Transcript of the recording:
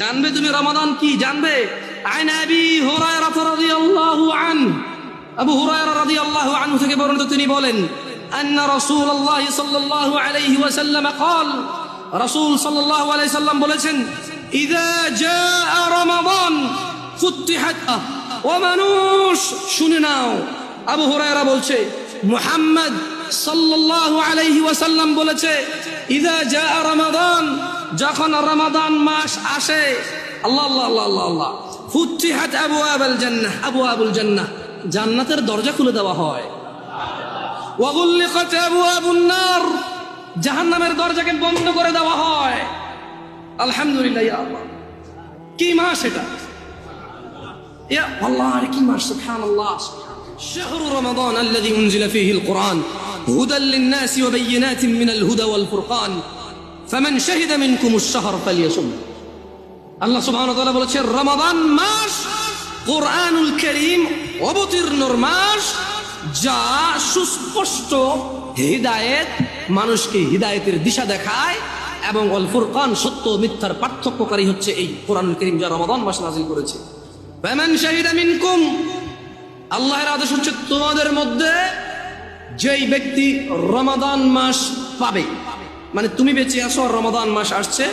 জানবে তুমি রমাদান কি জানবে আইন আবি হুরায়রা রাদিয়াল্লাহু আন আবু হুরায়রা রাদিয়াল্লাহু আনহু থেকে বর্ণিত তিনি বলেন أن رسول الله صلى الله عليه وسلم قال رسول صلى الله عليه وسلم বলেছেন إذا جاء رمضان فتحت ومنوش শুনে নাও আবু হুরায়রা বলছে মুহাম্মদ সাল্লাল্লাহু আলাইহি ওয়াসাল্লাম বলেছে ইদা জা রমাদান যখন রমাদান মাস আসে আল্লাহ আল্লাহ আল্লাহ আল্লাহ আল্লাহ ফুতিহাত আবওয়াবুল জান্নাহ আবওয়াবুল জান্নাহ জান্নাতের দরজা খুলে দেওয়া হয় ওয়াগুল্লিকাত আবওয়াবুন নার জাহান্নামের দরজাকে বন্ধ করে দেওয়া হয় আলহামদুলিল্লাহ ইয়া আল্লাহ কি মাস এটা يا والله عليك ما سبحان الله شهر رمضان الذي أنزل فيه القرآن هدى للناس وبينات من الهدى والفرقان ফামেন শাহিদা কুমুর শাহর পালিয়াসুম আল্লাহ সুবহানাহু ওয়া বলেছে, রমাদান মাস কোরআনুল করিম অবতীর্ণর মাস, যা সুস্পষ্ট হৃদায়ত, মানুষকে হৃদায়তের দিশা দেখায় এবং অল ফুরকান সত্য মিথ্যার পার্থক্যকারী হচ্ছে এই কোরআনুল করিম যা রমাদান মাস নাজিল করেছে। ফামেন শাহিদা মিনকুম, আল্লাহের আদেশ হচ্ছে তোমাদের মধ্যে যেই ব্যক্তি রমাদান মাস পাবে। মানে তুমি বেঁচে আসো আর রমাদান মাস আসছে।